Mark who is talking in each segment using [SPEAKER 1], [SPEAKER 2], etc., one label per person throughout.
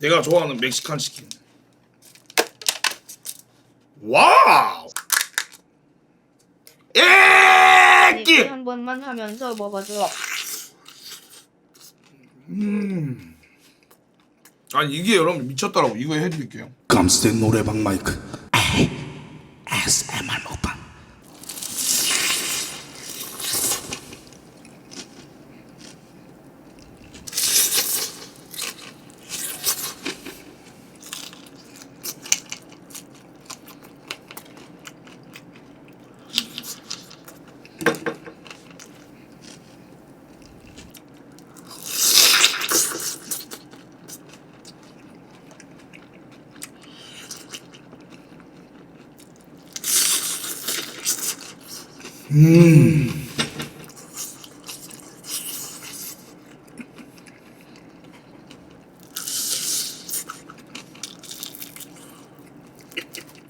[SPEAKER 1] 내가 좋아하는 멕시칸 치킨. 와우.
[SPEAKER 2] 얘기
[SPEAKER 1] 에끼.
[SPEAKER 2] 한 번만 하면서 먹어줘.
[SPEAKER 1] 음. 아니 이게 여러분 미쳤더라고. 이거 해드릴게요.
[SPEAKER 3] 감스텐 노래방 마이크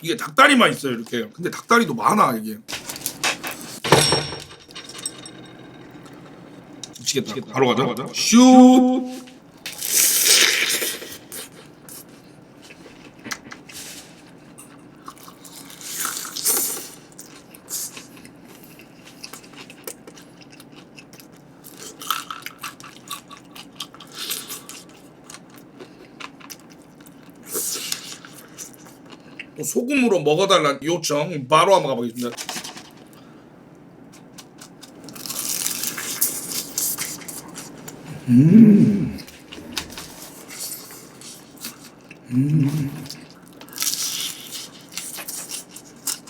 [SPEAKER 1] 이게 닭다리만 있어요 이렇게. 근데 닭다리도 많아 이게. 미치겠다. 바로 가자. 슛. 소금으로 먹어달라는 요청. 바로 한번 가보겠습니다.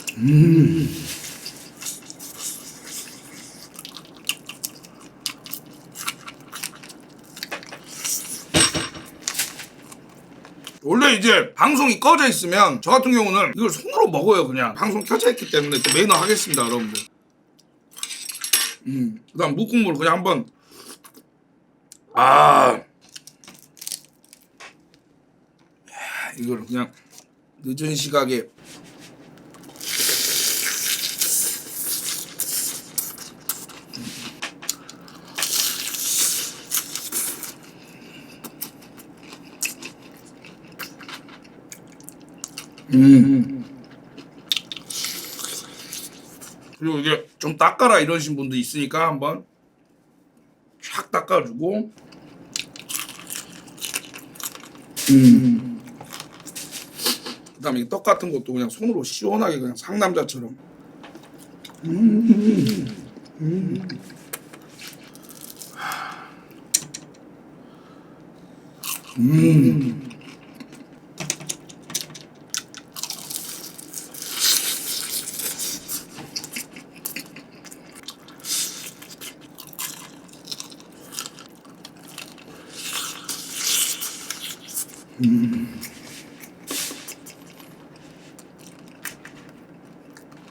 [SPEAKER 1] 원래 이제 방송이 꺼져 있으면 저 같은 경우는 이걸 손으로 먹어요 그냥. 방송 켜져 있기 때문에 또 매너 하겠습니다 여러분들. 음 그다음 묵국물 그냥 한번. 아. 야, 이걸 그냥 늦은 시각에 그리고 이게 좀 닦아라 이러신 분도 있으니까 한번 쫙 닦아주고. 음. 그 다음에 이 떡 같은 것도 그냥 손으로 시원하게 그냥 상남자처럼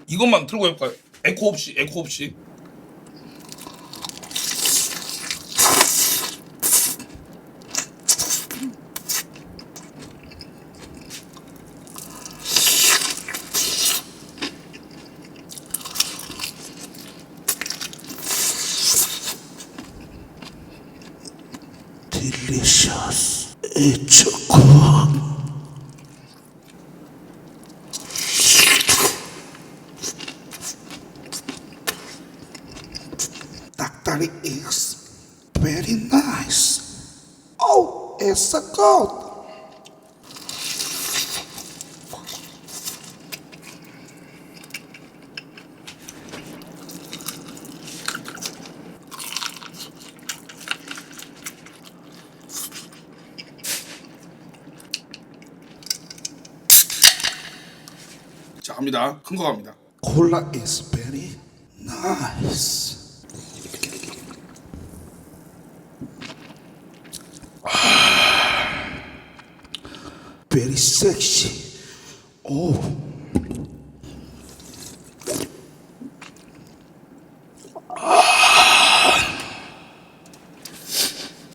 [SPEAKER 1] 이것만 틀고 해볼까요? 에코 없이 에코 없이
[SPEAKER 3] delicious it's good 닭다리 is very nice oh it's a good
[SPEAKER 1] 자 갑니다 큰 거 갑니다
[SPEAKER 3] Cola is very nice. Very sexy. Oh,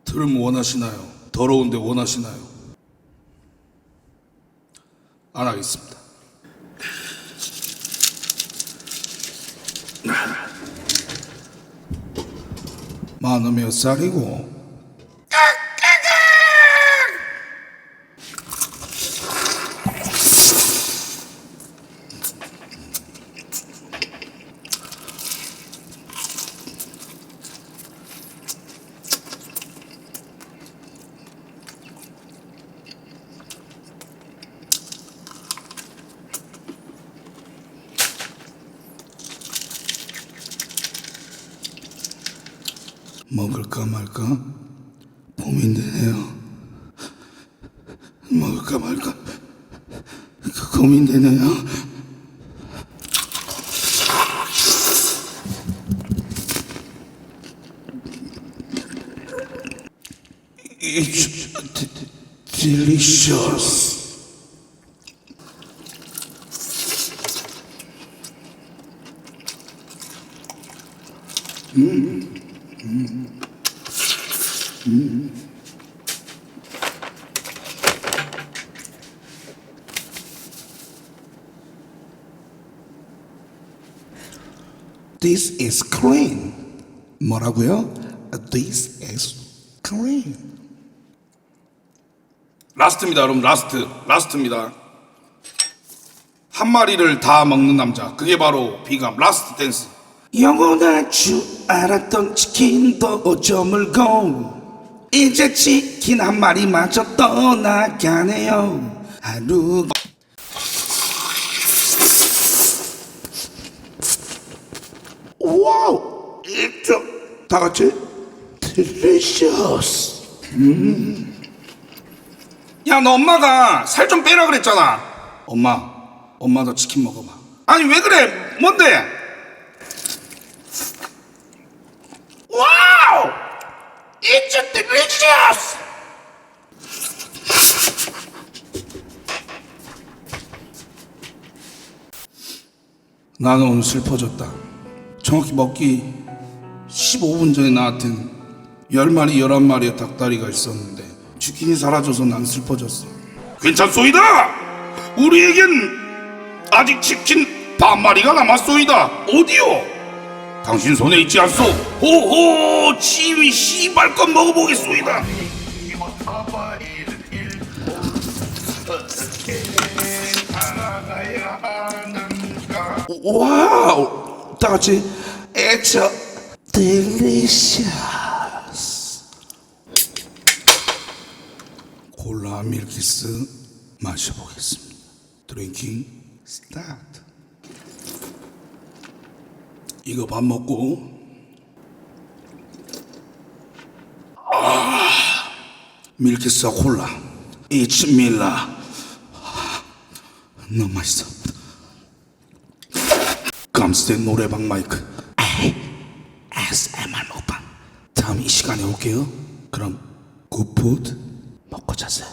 [SPEAKER 1] 덜 원하시나요? 더러운데 원하시나요? 안 하겠습니다. 많으몇 살이고? 먹을까 말까 고민되네요. 먹을까 말까 그 고민되네요. D- delicious. This is clean. 뭐라고요? This is clean.
[SPEAKER 4] 라스트입니다, 여러분. 라스트. 라스트입니다. 한 마리를 다 먹는 남자. 그게 바로 비감. 라스트 댄스.
[SPEAKER 1] 영원할 줄 알았던 치킨도 저물고 이제 치킨 한 마리마저 떠나가네요 하루 와우 일점 다 같이 delicious
[SPEAKER 4] 야, 너 엄마가 살 좀 빼라 그랬잖아. 엄마, 엄마도 치킨 먹어봐. 아니, 왜 그래? 뭔데? 와우! It's delicious!
[SPEAKER 1] 나는 오늘 슬퍼졌다 정확히 먹기 15분 전에 나한텐 10마리 11마리의 닭다리가 있었는데 치킨이 사라져서 난 슬퍼졌어
[SPEAKER 4] 괜찮소이다! 우리에겐 아직 치킨 반마리가 남았소이다. 어디요? 당신 손에 있지 않소? 호호! 치위 씨발껏 먹어보겠소이다.
[SPEAKER 1] 와우 다 같이 It's a delicious. 콜라 밀키스 마셔보겠습니다. 드링킹 스타트. 이거 밥 먹고. 아 밀키스 콜라. It's 밀라. 너무 맛있어 감스텐 노래방 마이크. ASMR 먹방. 다음 이 시간에 올게요. 그럼 굿푸드 먹고 자세요